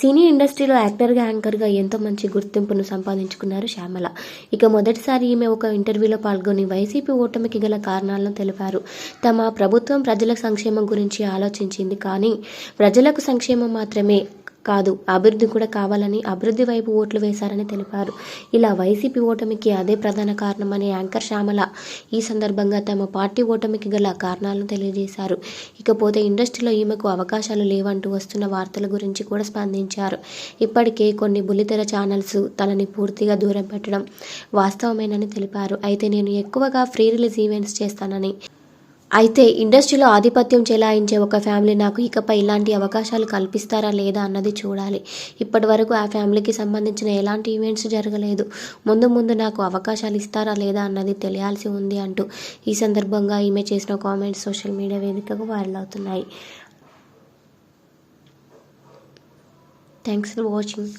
సినీ ఇండస్ట్రీలో యాక్టర్గా యాంకర్గా ఎంతో మంచి గుర్తింపును సంపాదించుకున్నారు శ్యామల. ఇక మొదటిసారి ఈమె ఒక ఇంటర్వ్యూలో పాల్గొని వైసీపీ ఓటమికి గల కారణాలను తెలిపారు. తమ ప్రభుత్వం ప్రజల సంక్షేమం గురించి ఆలోచించింది కానీ ప్రజలకు సంక్షేమం మాత్రమే కాదు. అభివృద్ధి కూడా కావాలని అభివృద్ధి వైపు ఓట్లు వేశారని తెలిపారు. ఇలా వైసీపీ ఓటమికి అదే ప్రధాన కారణమని యాంకర్ శ్యామల ఈ సందర్భంగా తమ పార్టీ ఓటమికి గల కారణాలను తెలియజేశారు. ఇకపోతే ఇండస్ట్రీలో ఈమెకు అవకాశాలు లేవంటూ వస్తున్న వార్తల గురించి కూడా స్పందించారు. ఇప్పటికే కొన్ని బుల్లితెర ఛానల్స్ తనని పూర్తిగా దూరం పెట్టడం వాస్తవమేనని తెలిపారు. అయితే నేను ఎక్కువగా ఫ్రీ రిలీజ్ ఈవెంట్స్ చేస్తానని అయితే ఇండస్ట్రీలో ఆధిపత్యం చెలాయించే ఒక ఫ్యామిలీ నాకు ఇకపై ఇలాంటి అవకాశాలు కల్పిస్తారా లేదా అన్నది చూడాలి. ఇప్పటి వరకు ఆ ఫ్యామిలీకి సంబంధించిన ఎలాంటి ఈవెంట్స్ జరగలేదు. ముందు ముందు నాకు అవకాశాలు ఇస్తారా లేదా అన్నది తెలియాల్సి ఉంది అంటూ ఈ సందర్భంగా ఈమె చేసిన కామెంట్స్ సోషల్ మీడియా వేదికకు వైరల్ అవుతున్నాయి. Thanks for watching.